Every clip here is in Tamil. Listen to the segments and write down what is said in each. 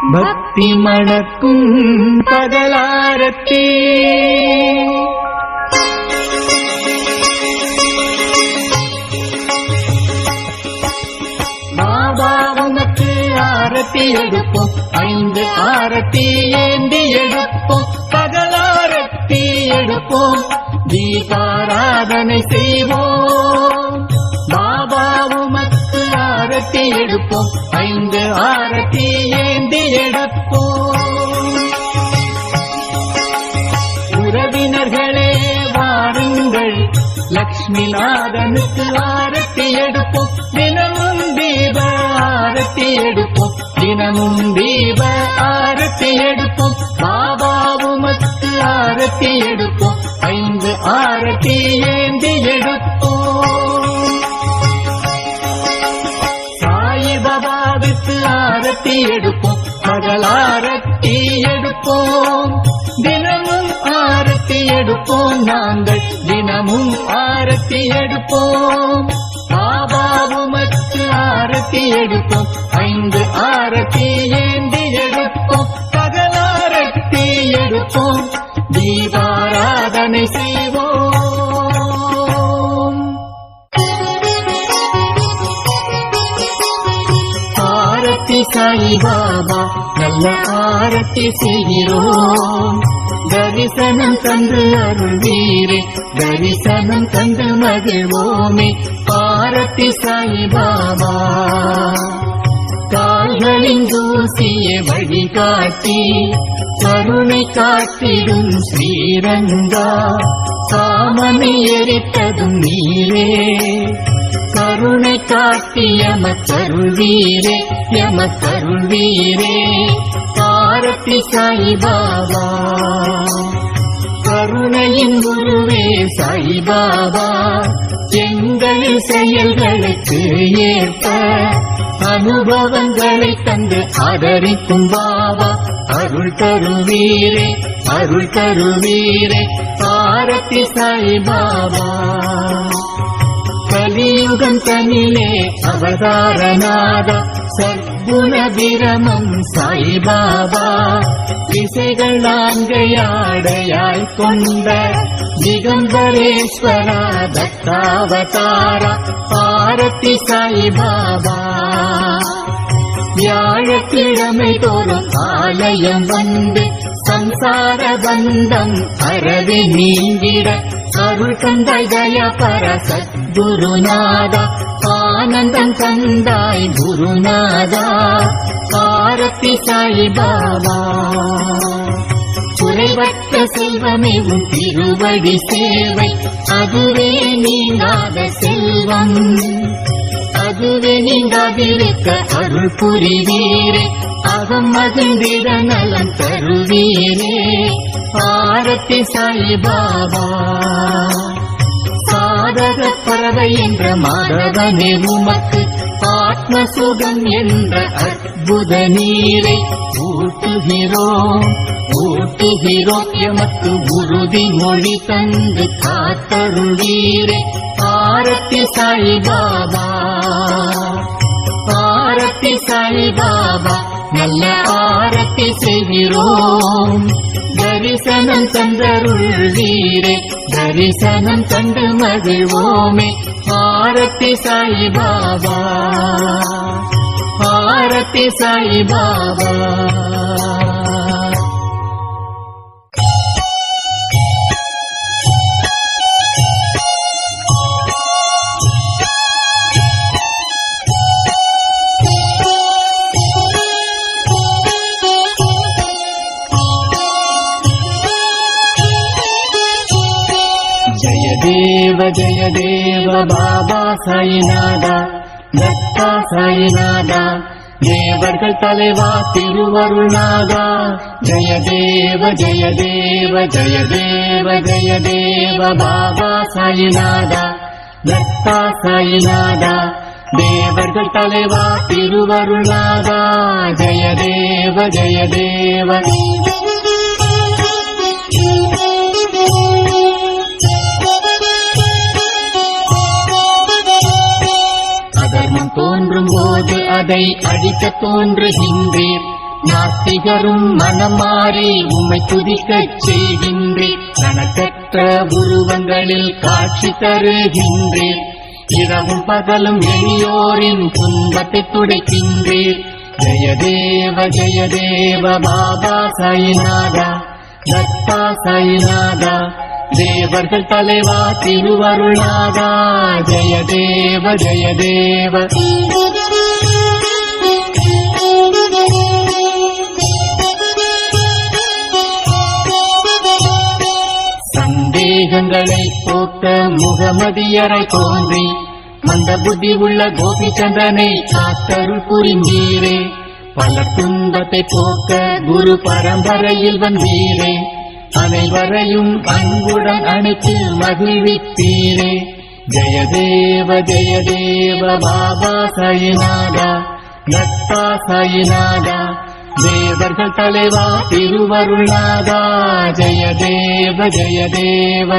பக்தி மணக்கும் பகலாரத்தி. ஆரத்தி எடுப்போம். ஐந்து ஆரத்தி ஏந்தி எடுப்போம். பகலாரத்தி எடுப்போம். தீபாராதனை செய்வோம். பாபா உமக்கு ஆரத்தி எடுப்போம். ஐந்து ஆரத்தி ஏ ஏந்தி எடுப்போம் உறவினர்களே வாருங்கள். லக்ஷ்மி நாதனுக்கு ஆரத்தி எடுப்போம். தினமும் தீப ஆரத்தி எடுப்போம். தினமும் தீப ஆரத்தி எடுப்போம். பாபாவுமத்து ஆரத்தி எடுப்போம். ஐந்து ஆரத்தி ஏந்தி எடுப்போம். சாயிபாபாவுக்கு ஆரத்தி எடுப்போம். எடுப்போம் நாங்கள். தினமும் ஆரத்தி எடுப்போம். பாபாவுமக்கு ஆரத்தி எடுப்போம். ஐந்து ஆரத்தி ஏந்தி எடுப்போம். பகலாரத்தி எடுப்போம். தீபாராதனை செய்வோம். ஆரத்தி சாய் பாபா நல்ல ஆரத்தி செய்கிறோம். தரிசனம் தந்து அருள்வீரே. தரிசனம் தந்து மகிழ்வோமே. ஆரத்தி சாய்பாபா. கால்களின் தூசிய வழிகாட்டி கருணை காட்டிடும் ஸ்ரீரங்கா. காமனை எரித்ததும் நீரே. கருணை காட்டி எம எமக்கருள்வீரே எமக்கருள்வீரே ஆரத்தி சாய் பாபா. கருணையின் குருவே சாய் பாபா. எங்கள் செயல்களுக்கு ஏற்ப அனுபவங்களை தந்து ஆதரிக்கும் பாபா. அருள் தருவீரே அருள் தருவீரே ஆரத்தி சாய் பாபா. கலியுகம் தனிலே அவதாரநாதா. சத்குண பிரமம் சாய்பாபா. திசைகள் நான்கையாடையாய் கொண்ட திகம்பரேஸ்வரா தத்தாவதாரா. ஆரத்தி சாய்பாபா. வியாழக்கிழமை தோறும் ஆலயம் வந்து சம்சார பந்தம் அறவே நீங்கிட அருள் தந்தாய் தயா பர சத்குருநாதா ஆனந்தம் தந்தாய் குருநாதா பாரத்தி சாய் பாபா குறைவற்ற செல்வமே உன் திருவடி சேவை அதுவே நீங்காத செல்வம். அதுவே நீங்காதிருக்க அருள் புரிவீரே. அகம் மகிழ்ந்திட நலம் தருவீரே. ஆரத்தி சாய் பாபா சாதக பறவை என்ற மாதவனே உமக்கு ஆத்ம சுகம் என்ற அற்புத நீரை ஊட்டுகிறோம். ஊட்டுகிறோம் எமக்கு உறுதி மொழி தந்து காத்தருளீரே. ஆரத்தி சாய் பாபா ஆரத்தி சாய் பாபா நல்ல ஆரத்தி செய்கிறோம். தரிசனம் தந்தருள் வீரே தரிசனம் தந்து மகிழ்வோமே. ஆரத்தி சாய் பாபா ஆரத்தி சாய் பாபா பாபா சாயிநாதா தத்தா சாயிநாதா தேவர்கள் தலைவா திருவருள்நாதா ஜய தேவ ஜய தேவ ஜய தேவ ஜய தேவ பாபா சாயிநாதா தத்தா சாயிநாதா தேவர்கள் தலைவா திருவருள்நாதா ஜய தேவ ஜய தேவ போது அதை அழிக்க தோன்றுகின்றீர் நாஸ்திகரும் மனமாறி உம்மை துதிக்கச் செய்கின்றீர் கணக்கற்ற உருவங்களில் காட்சி தருகின்றீர் இரவும் பகலும் எளியோரின் துன்பத்தை துடைக்கின்றீர் ஜய தேவ ஜய தேவ பாபா சாயிநாதா தத்தா சாயிநாதா தேவர்கள் தலைவா திருவருளாதா ஜய தேவ ஜய தேவ போக்க முகமதியரை தோன்றி மந்த புத்தி உள்ள கோபிச்சந்திரனை காத்தருள் புரிந்தீரே. பல துன்பத்தை போக்க குரு பரம்பரையில் வந்தீரே. அனைவரையும் அன்புடன் அணைத்து மகிழ்வித்தீரே ஜெயதேவ ஜெயதேவ பாபா சயநாதா நத்தா சயநாதா தேவர்கள் தலைவா திருவருளாதா ஜெயதேவ ஜெயதேவ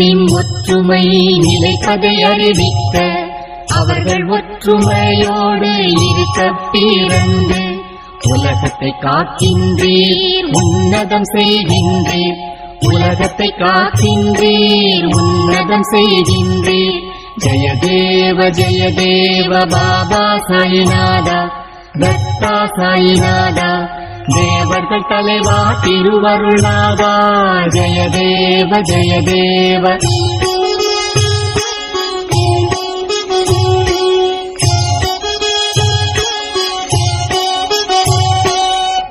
முஸ்லிம் ஒற்றுமை நிலை கதை அறிவிக்க அவர்கள் ஒற்றுமையோடு இருக்க பிறந்து உலகத்தை காக்கின்றீர் உன்னதம் செய்கின்றீர். உலகத்தை காக்கின்றீர் உன்னதம் செய்கின்றீர். ஜெயதேவ ஜெயதேவ பாபா சாயிநாதா தத்தா சாயிநாதா. தேவர்கள் தலைவா திருவருளாவா ஜெய தேவ ஜெய தேவ.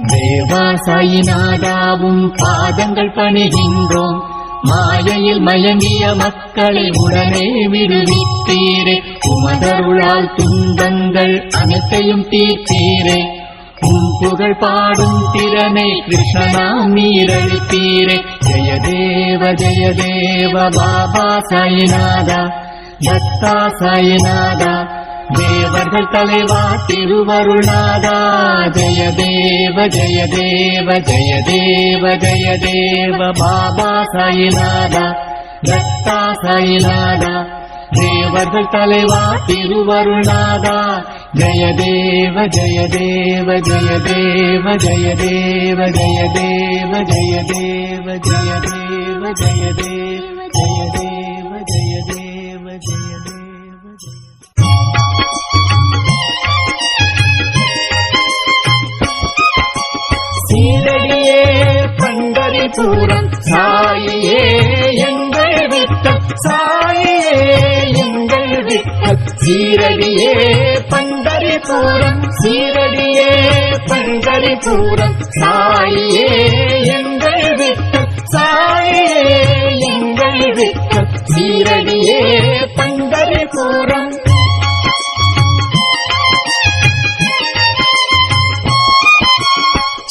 தேவா சாயிநாதாவும் பாதங்கள் பணிகின்றோம். மாயையில் மயங்கிய மக்களை உடனே விடுவித்தீரே. உமதருளால் துன்பங்கள் அனைத்தையும் தீர்த்தீரே. உன் புகழ் பாடும் திறனை கிருஷ்ணனாம் நீரழித்தீரே. ஜெய தேவ ஜெய தேவ பாபா சாயிநாதா தத்தா சாயிநாதா. தேவர்கள் தலைவா திருவருணாதா ஜெய தேவ ஜெய தேவ ஜெய தேவ ஜெய தேவ பாபா சாயிநாதா தத்தா சாயிநாதா. தேவர்கள் தலைவா திருவருணாதா திருவருளாதா ஜெயதேவ ஜெயதேவ ஜெயதேவ ஜெயதேவ ஜெயதேவ ஜெயதேவ ஜெயதேவ ஜெயதேவ ஜெயதேவ ஜெயதேவ ஜெயதேவ ஜெய பண்டரி பூரம் சாயியே எங்கள் விட்டம் சாயியே எங்கள் விட்டம் சீரடியே பண்டரிபுரம் சீரடியே பண்டரிபுரம் சாயியே எங்கள் விட்டம் சாயே எங்கள் விட்டம் சீரடியே பண்டரிபுரம்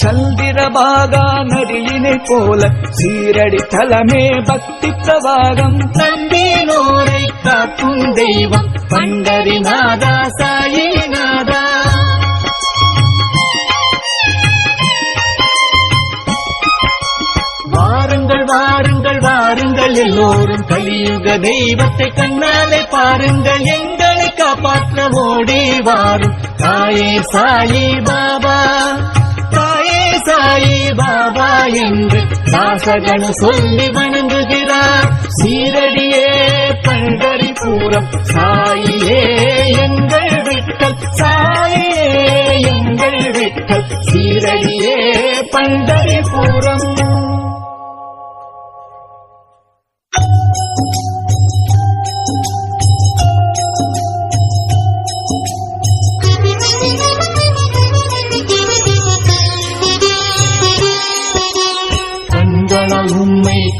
சந்திரபாகா நதியினை போல சீரடி தலமே பக்தி பிரவாகம். நம்பினோரை காக்கும் தெய்வம். பண்டரிநாதா சாயிநாதா. வாருங்கள் வாருங்கள் வாருங்கள். எல்லோரும் கலியுக தெய்வத்தை கண்ணாலே பாருங்கள். எங்களை காப்பாற்ற ஓடி வாரும். தாயே சாயி பாபா. தாயே சாயி பாபா என்று தாசகனு சொல்லி வணங்குகிறார். சீரடியே. சங்கரி பூரம். சாயியே எங்கள் விட்டல் சாயே எங்கள் விட்டல் சீரடியே பண்டரி பூரம்.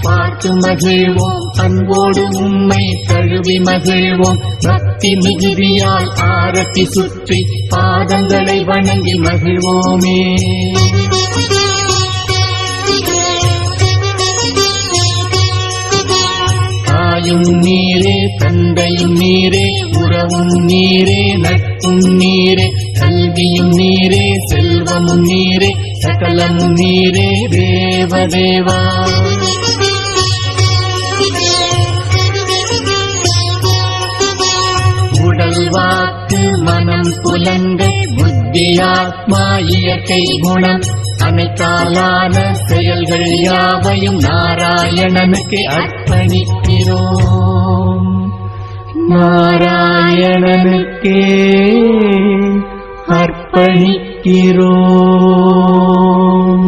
பார்த்து மகிழ்வோம். அன்போடு உம்மை தழுவி மகிழ்வோம். பக்தி மிகுதியால் ஆரத்தி சுற்றி பாதங்களை வணங்கி மகிழ்வோமே. தாயும் நீரே தந்தையும் நீரே உறவும் நீரே நட்பும் நீரே கல்வியும் நீரே செல்வமும் நீரே சகலமும் நீரே தேவதேவா புலன்கள் புத்தியாத்மா இயற்கை குணம். அனைத்தாலான செயல்கள் யாவையும் நாராயணனுக்கு அர்ப்பணிக்கிறோம். நாராயணனுக்கே அர்ப்பணிக்கிறோம்.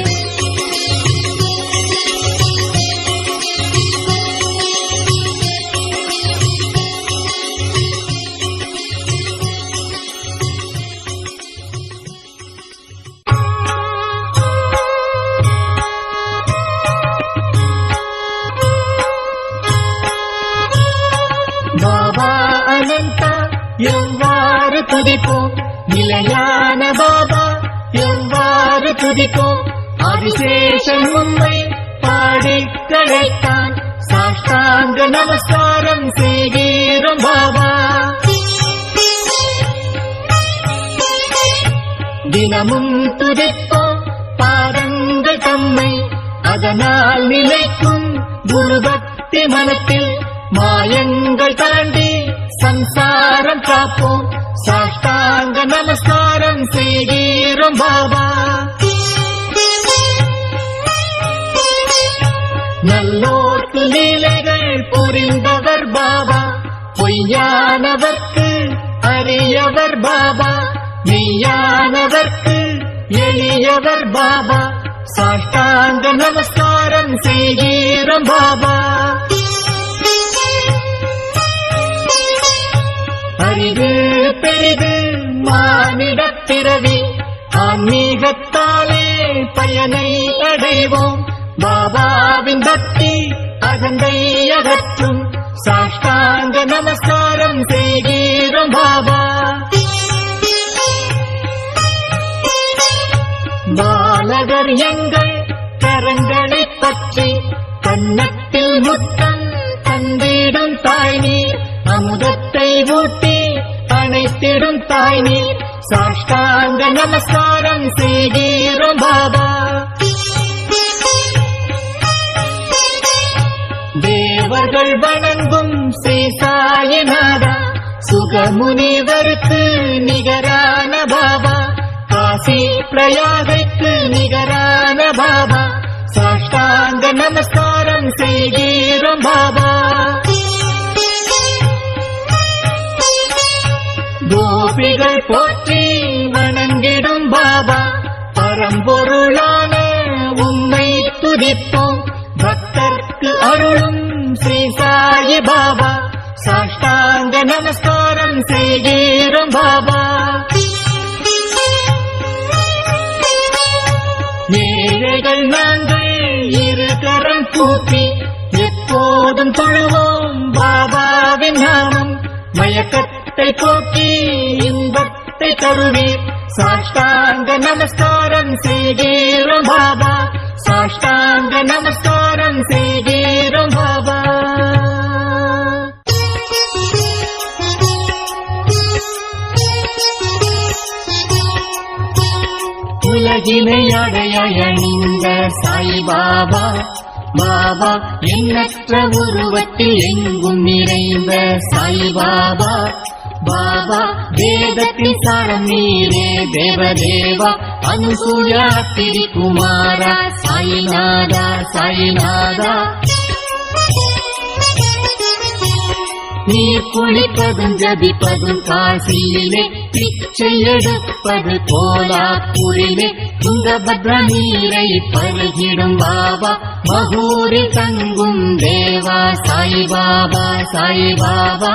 அதனால் நிலைக்கும் குருபக்தி மனத்தில் மாயங்கள் தாண்டி சம்சாரம் காப்போம். சாஷ்டாங்க நமஸ்காரம் செய்கிறோம் பாபா. நல்லோர்க்கு லீலைகள் புரிந்தவர் பாபா. பொய்யானவர்க்கு அரியவர் பாபா. மெய்யானவர்க்கு எளியவர் பாபா. சாஷ்டாங்க நமஸ்காரம் செய்கிறோம் பாபா. அறிவு பெரிது மானிட பிறவி ஆன்மீகத்தாலே பயனை அடைவோம். பாபாவின் பக்தி அகந்தை அகற்றும். சாஷ்டாங்க நமஸ்காரம் செய்கிறோம் பாலகர் எங்கள் கரங்களை பற்றி கன்னத்தில் முத்தம் தந்திடும் தாய் நீர் அமுதத்தை ஊட்டி அணைத்திடும் தாய் நீர் சாஷ்டாங்க நமஸ்காரம் செய்கிறோம் பாபா. தேவர்கள் வணங்கும் சீசாயநாதா சுகமுனிவருக்கு நிகரான பாபா. காசி பிரயாகைக்கு நிகரான பாபா. சாஷ்டாங்க நமஸ்காரம் செய்கிறோம் பாபா. கோபிகள் போற்றி வணங்கிடும் பாபா. பரம்பொருளான உம்மை துதிப்போம். பக்தர்க்கு அருளும் ஸ்ரீ சாயி பாபா. சாஷ்டாங்க நமஸ்காரம் செய்கிறோம் கரம் எப்போதும் தொழவோம் பாபாவின் நாமம் மயக்கத்தை போக்கி இன்பத்தை தருவீர் சாஷ்டாங்க நமஸ்காரம் செய்கிறோம் பாபா. சாஷ்டாங்க நமஸ்காரம் செய்கிறோம் பாபா. உலகினை அடைய அணிந்த சாய் பாபா பாபா எண்ணற்ற உருவத்தில் எங்கும் நிறைந்த சாய்பாபா பாபா. வேதத்தின் சாரம் நீரே தேவதேவா அனுசூயா திரிகுமாரா சாய்நாதா சாய்நாதா. நீர் குளிப்பதும் ஜபிப்பதும் காசியிலே பிச்சை எடுப்பது கோலாப்பூரிலே துங்கபத்ர நீரை பருகிடும் பாபா மகூரில் தங்கும் தேவா சாய் பாபா சாய் பாபா.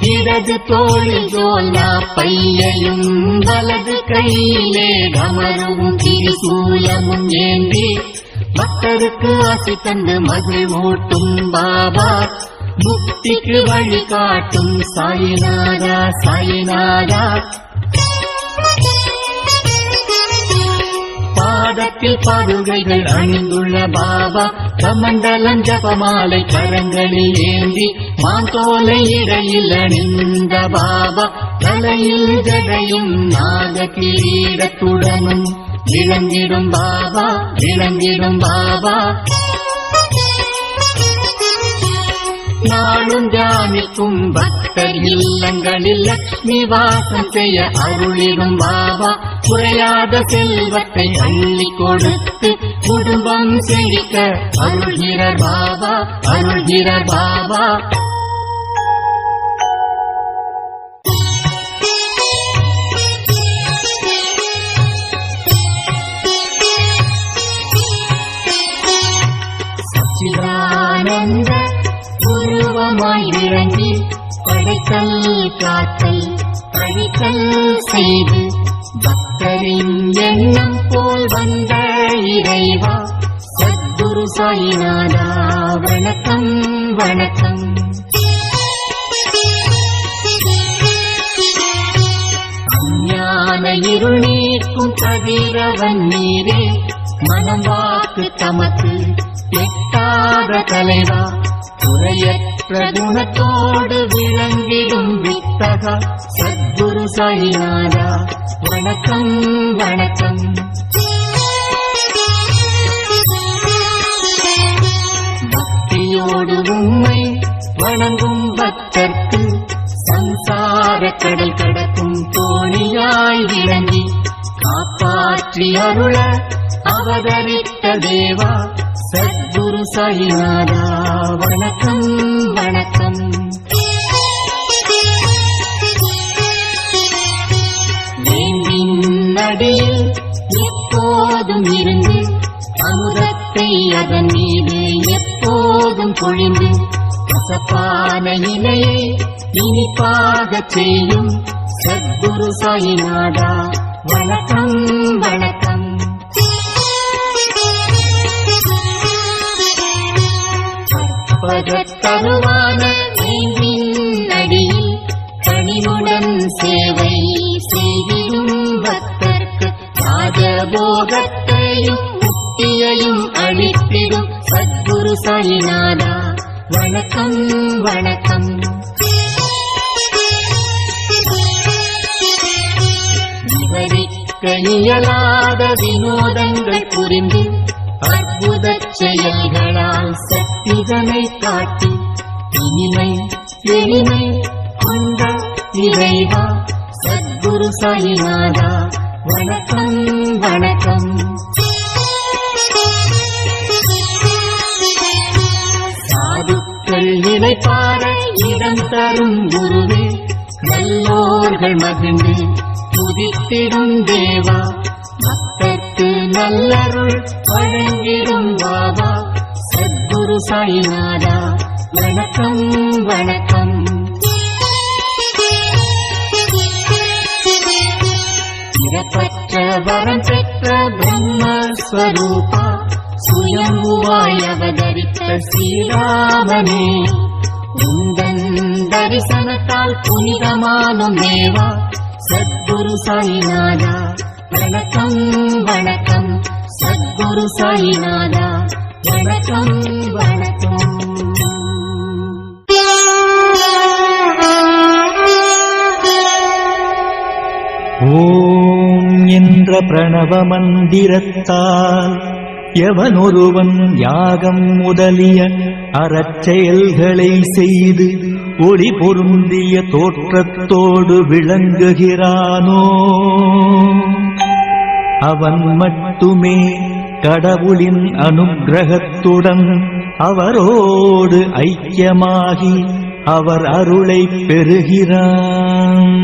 இடது தோளில் ஜோலா பையையும் வலது கையிலே கமரவும் திரிசூலமும் ஏந்தி பக்தருக்கு ஆசி தந்து மகிழ் மூட்டும் பாபா. முக்திக்கு வழி காட்டும் சாயிநாதா சாயிநாதா. பாதத்தில் பாதுகைகள் அணிந்துள்ள பாபா கமண்டலம் ஜபமாலை கரங்களில் ஏந்தி மாந்தோலை இடையில் அணிந்த பாபா தலையில் ஜடையும் நாக கிரீடத்துடனும் விளங்கிடும் பாபா விளங்கிடும் பாபா. நாளும் தியானிக்கும் பக்தர் இல்லங்களில் லக்ஷ்மி வாசம் செய்ய அருளிடும் பாபா. குறையாத செல்வத்தை அள்ளி கொடுத்து குடும்பம் செழிக்க அருள்கிறார் பாபா அருள்கிறார் பாபா. உருவமாய் விளங்கி படைக்கல் காத்தல் பழித்தல் செய்து பக்தரின் எண்ணம் போல் வந்த இறைவா சத்குரு சாயிநாதா. வணக்கம் வணக்கம். அஞ்ஞான இருள் நீக்கும் கதிரவன் நீரே மனம் வாக்கு தமக்கு எட்டாத தலைவா. குறையற்ற குணத்தோடு விளங்கிடும் வித்தகா. சத்குரு சாயிநாதா வணக்கம் வணக்கம். பக்தியோடு உண்மை வணங்கும் பக்தர்க்கு சம்சார கடல் கடக்கும் தோணியாய் விளங்கி காப்பாற்றி அருள அவதரித்த தேவா சத்குரு சாயிநாதா. வணக்கம் வணக்கம். அடியில் எப்போதும் இருந்து அமுதத்தை அதன் மீது எப்போதும் பொழிந்து கசப்பான இலையை இனிப்பாக செய்யும் சத்குரு சாயிநாதா. வணக்கம் வணக்கம். பகத்தருவான அடியில் பணிவுடன் சேவை செய்திடும் பக்தர்க்கு ராஜபோகத்தையும் முக்தியையும் அளித்திடும் சத்குரு சாயிநாதா. வணக்கம் வணக்கம். விவரிக்க இயலாத வினோதங்கள் புரிந்து அற்புத செயல்களால் சக்திதனை காட்டி. இனிமை எளிமை கொண்ட இறைவா. சத்குரு சாயிநாதா வணக்கம் வணக்கம். சாதுக்கள் நினைப்பார இடம் தரும் குருவே. நல்லோர்கள் மகிழ்ந்து துதித்திடும் தேவா. பக்தர்க்கு நல்லருள் வழங்கிடும் பாபா. சத்குரு சாய்நாதா வணக்கம் வணக்கம். பிறப்பற்ற வரம் பெற்ற பிரம்மஸ்வரூபா சுயம்புவாய் அவதரித்த ஸ்ரீராமனே. உந்தன் தரிசனத்தால் புனிதமானும் தேவா சத்குரு சாய்நாதா. வணக்கம் வணக்கம். சத்குரு சாயிநாதா. வணக்கம் வணக்கம். ஓம் என்ற பிரணவ மந்திரத்தால் எவனொருவன் யாகம் முதலிய அறச்செயல்களை செய்து ஒளி பொருந்திய தோற்றத்தோடு விளங்குகிறானோ? அவன் மட்டுமே கடவுளின் அனுக்கிரகத்துடன் அவரோடு ஐக்கியமாகி அவர் அருளை பெறுகிறான்.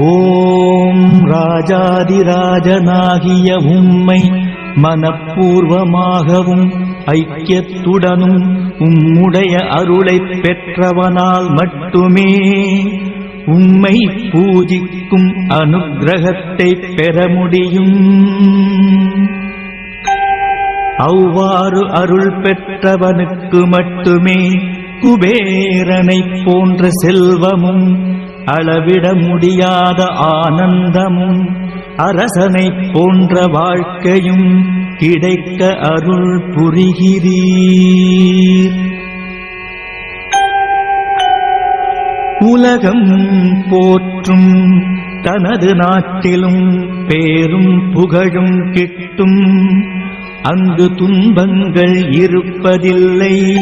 ஓம் ராஜாதிராஜனாகிய உம்மை மனப்பூர்வமாகவும் ஐக்கியத்துடனும் உம்முடைய அருளைப் பெற்றவனால் மட்டுமே உம்மை பூஜிக்கும் அனுகிரகத்தை பெற முடியும். அவ்வாறு அருள் பெற்றவனுக்கு மட்டுமே குபேரனைப் போன்ற செல்வமும் அளவிட முடியாத ஆனந்தமும் அரசனைப் போன்ற வாழ்க்கையும் கிடைக்க அருள் புரிகிறீர். உலகம் போற்றும் தனது நாட்டிலும் பேரும் புகழும் கிட்டும். அங்கு துன்பங்கள் இருப்பதில்லை.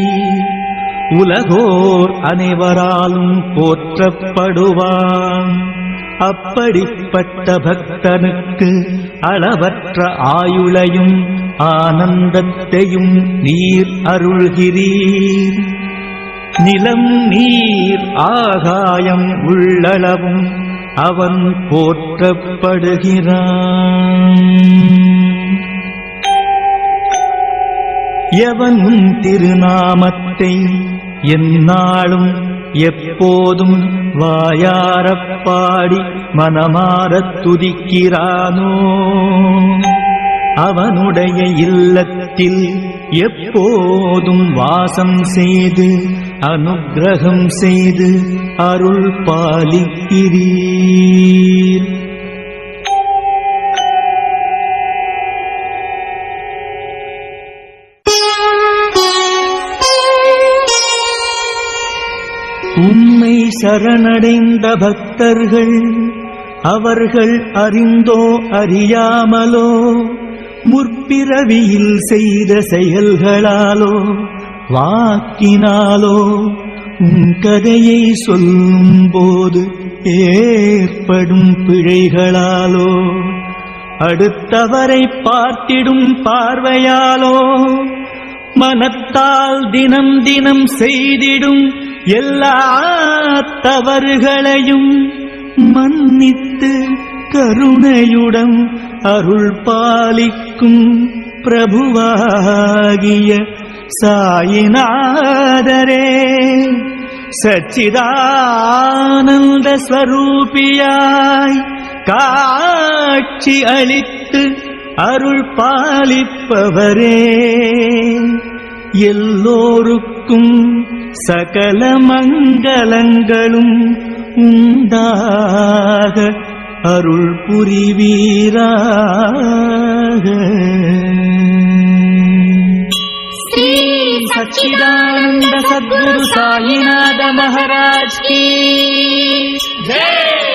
உலகோர் அனைவராலும் போற்றப்படுவான். அப்படிப்பட்ட பக்தனுக்கு அளவற்ற ஆயுளையும் ஆனந்தத்தையும் நீர் அருள்கிறீர். நிலம் நீர் ஆகாயம் உள்ளளவும் அவன் போற்றப்படுகிறான். எவன் உன் திருநாமத்தை எந்நாளும் எப்போதும் வாயாரப்பாடி மனமாரத் துதிக்கிறானோ? அவனுடைய இல்லத்தில் எப்போதும் வாசம் செய்து அனுக்கிரகம் செய்து அருள் பாலிக்கிறீர். உம்மை சரணடைந்த பக்தர்கள் அவர்கள் அறிந்தோ அறியாமலோ முற்பிறவியில் செய்த செயல்களாலோ வாக்கினாலோ உன் கதையை சொல்லும் போது ஏற்படும் பிழைகளாலோ அடுத்தவரை பார்த்திடும் பார்வையாலோ மனத்தால் தினம் தினம் செய்திடும் எல்லா தவறுகளையும் மன்னித்து கருணையுடன் அருள் பாலிக்கும் பிரபுவாகிய சாயிநாதரே சச்சிதானந்த ஸ்வரூபியாய் காட்சி அளித்து அருள் பாலிப்பவரே. எல்லோருக்கும் சகல மங்களங்களும் உண்டாக. அருள் புரிவீராக. सच्चिदानंद सद्गुरु साईनाथ महाराज की जय